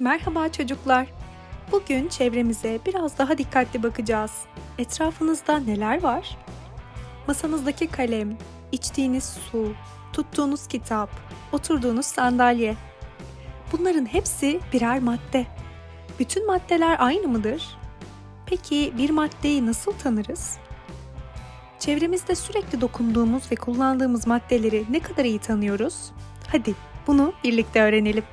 Merhaba çocuklar. Bugün çevremize biraz daha dikkatli bakacağız. Etrafınızda neler var? Masanızdaki kalem, içtiğiniz su, tuttuğunuz kitap, oturduğunuz sandalye. Bunların hepsi birer madde. Bütün maddeler aynı mıdır? Peki bir maddeyi nasıl tanırız? Çevremizde sürekli dokunduğumuz ve kullandığımız maddeleri ne kadar iyi tanıyoruz? Hadi bunu birlikte öğrenelim.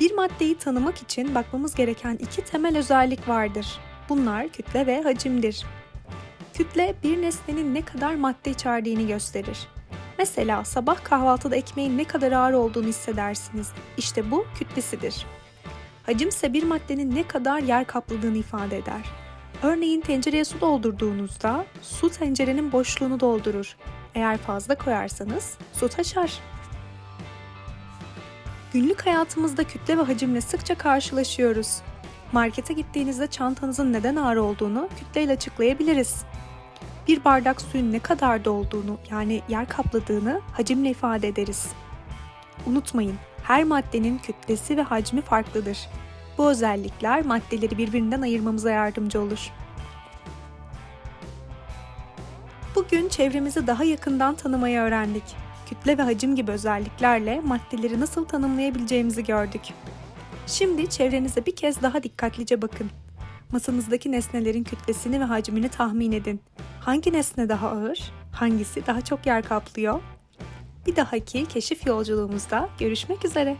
Bir maddeyi tanımak için bakmamız gereken iki temel özellik vardır. Bunlar kütle ve hacimdir. Kütle bir nesnenin ne kadar madde içerdiğini gösterir. Mesela sabah kahvaltıda ekmeğin ne kadar ağır olduğunu hissedersiniz. İşte bu kütlesidir. Hacim ise bir maddenin ne kadar yer kapladığını ifade eder. Örneğin tencereye su doldurduğunuzda su tencerenin boşluğunu doldurur. Eğer fazla koyarsanız su taşar. Günlük hayatımızda kütle ve hacimle sıkça karşılaşıyoruz. Markete gittiğinizde çantanızın neden ağır olduğunu kütleyle açıklayabiliriz. Bir bardak suyun ne kadar dolduğunu yani yer kapladığını hacimle ifade ederiz. Unutmayın, her maddenin kütlesi ve hacmi farklıdır. Bu özellikler maddeleri birbirinden ayırmamıza yardımcı olur. Bugün çevremizi daha yakından tanımayı öğrendik. Kütle ve hacim gibi özelliklerle maddeleri nasıl tanımlayabileceğimizi gördük. Şimdi çevrenize bir kez daha dikkatlice bakın. Masanızdaki nesnelerin kütlesini ve hacmini tahmin edin. Hangi nesne daha ağır? Hangisi daha çok yer kaplıyor? Bir dahaki keşif yolculuğumuzda görüşmek üzere.